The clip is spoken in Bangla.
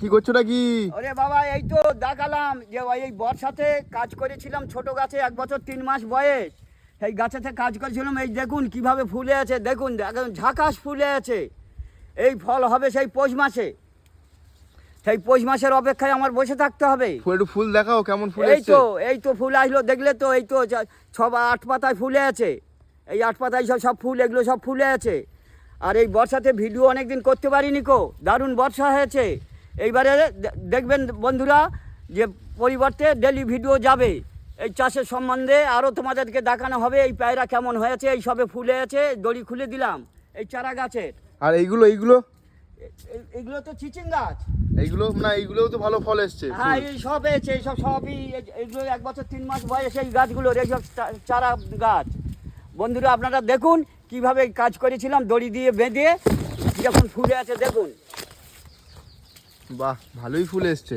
কি করছ নাকি? আরে বাবা এই তো দেখালাম যে ওই এই বর্ষাতে কাজ করেছিলাম ছোট গাছে এক বছর তিন মাস বয়স। এই গাছেতে কাজ করেছিলাম। এই দেখুন কীভাবে ফুলে আছে দেখুন একদম ঝাঁকাশ ফুলে আছে। এই ফল হবে সেই পৌষ মাসে। সেই পৌষ মাসের অপেক্ষায় আমার বসে থাকতে হবে। একটু ফুল দেখাও কেমন ফুল এই তো এই তো ফুল আসলো দেখলে তো এই তো সব আট পাতায় ফুলে আছে। এই আট পাতায় সব সব ফুল এগুলো সব ফুলে আছে। আর এই বর্ষাতে ভিডিও অনেকদিন করতে পারিনি কো। দারুণ বর্ষা হয়েছে। এইবারে দেখবেন বন্ধুরা যে পরিবর্তে ডেলি ভিডিও যাবে। এই চাষের সম্বন্ধে আরও তোমাদেরকে দেখানো হবে এই পায়রা কেমন হয়েছে এই সবে ফুলে আছে দড়ি খুলে দিলাম এই চারা গাছের। আর এইগুলো এইগুলো? এ- এ- তো চিচিং গাছ। এইগুলো না এইগুলোও তো ভালো ফল এসছে হ্যাঁ এই সব এসে এইসব সবই এই- এইগুলো এক বছর তিন মাস বয়স এই গাছগুলোর এইসব চারা গাছ। বন্ধুরা আপনারা দেখুন কীভাবে কাজ করেছিলাম দড়ি দিয়ে বেঁধে যখন ফুলে আছে দেখুন। বাহ ভালোই ফুল এসছে।